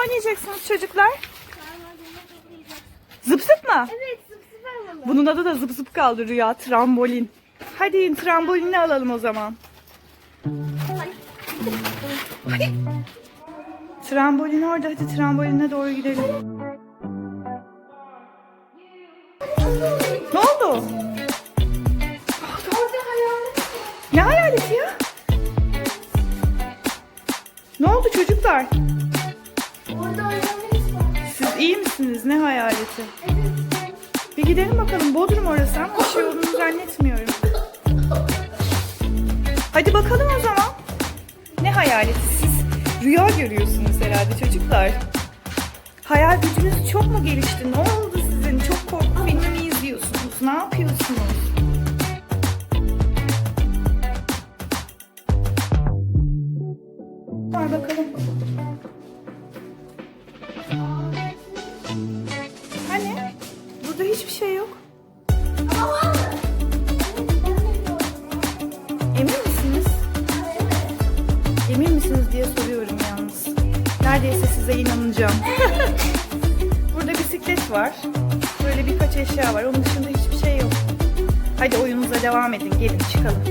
oynayacaksınız çocuklar? Zıp zıp mı? Evet zıp zıp alalım. Bunun adı da zıp zıp kaldı Rüya. Trambolin. Hadi trambolini alalım o zaman. Trambolin orada. Hadi tramboline doğru gidelim. Ne oldu? Orada hayalet. Ne hayaleti ya? Ne oldu çocuklar? İyi misiniz? Ne hayaleti? Bir gidelim bakalım. Bodrum orası ama bir şey olduğunu zannetmiyorum. Hadi bakalım o zaman. Ne hayaleti? Siz rüya görüyorsunuz herhalde çocuklar. Hayal gücünüz çok mu gelişti? Ne oldu sizin? Çok korku filmi mi izliyorsunuz? Ne yapıyorsunuz? Var bakalım. Burada hiçbir şey yok. Emin misiniz? Emin misiniz diye soruyorum yalnız. Neredeyse size inanacağım. Burada bisiklet var. Böyle birkaç eşya var. Onun dışında hiçbir şey yok. Hadi oyununuza devam edin. Gelin çıkalım.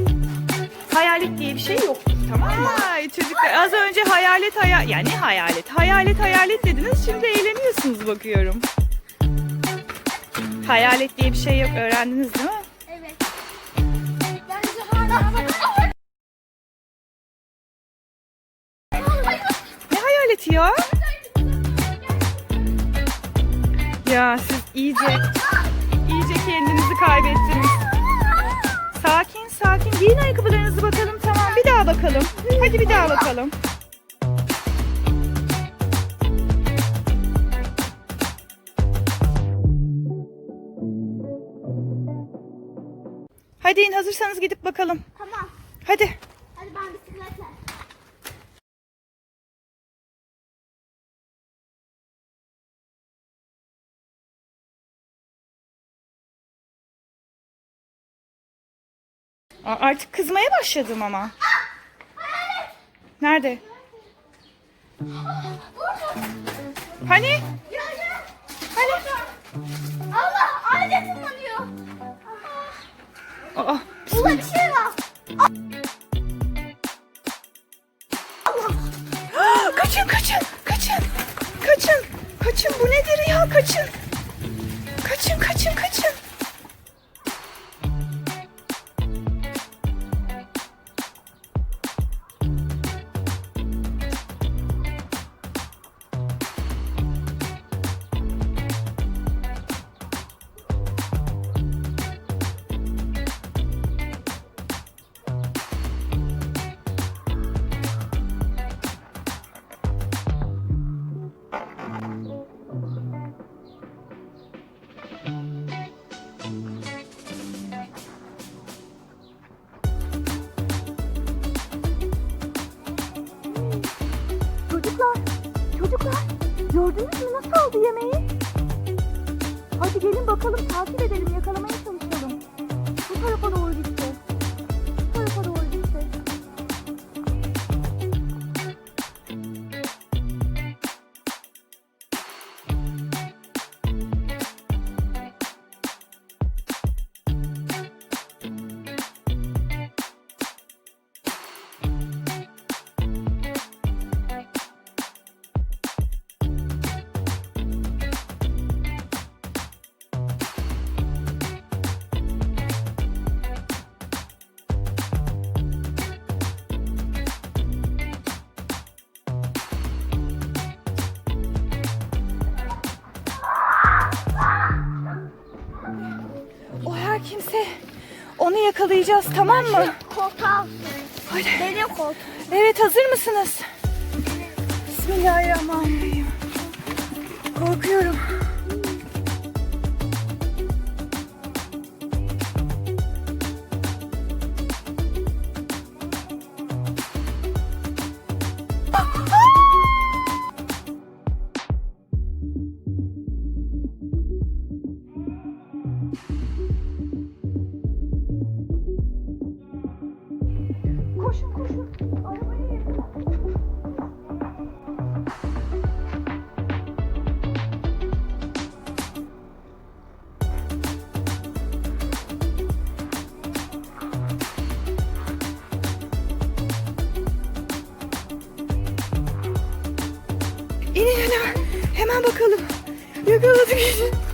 Hayalet diye bir şey yok. Tamam mı? Ay çocuklar az önce hayalet hayal... Yani hayalet? Hayalet hayalet dediniz. Şimdi eğleniyorsunuz bakıyorum. Hayalet diye bir şey yok. Öğrendiniz değil mi? Evet. Bence hala Ne hayaleti ya? Ya siz iyice iyice kendinizi kaybettiniz. Sakin sakin giyin ayakkabılarınızı bakalım tamam bir daha bakalım. Hadi bir daha bakalım. Hadi in hazırsanız gidip bakalım. Tamam. Hadi. Hadi ben bisikletle. Aa, Artık kızmaya başladım ama. Nerede? Hani? Hadi. Allah alet tırmanıyor. Aa, Burada bir şey var. Aa, kaçın kaçın kaçın. Kaçın kaçın. Bu nedir ya? Kaçın. Kaçın kaçın kaçın çocuklar gördünüz mü nasıl aldı yemeği? Hadi gelin bakalım takip edelim yakalamaya kimse onu yakalayacağız tamam mı? Koltuğa. Hadi. Benim koltuğum. Evet hazır mısınız? Bismillahirrahmanirrahim. Korkuyorum. koşun koşun. Arabayı İnin hemen. Hemen bakalım. Yakaladık.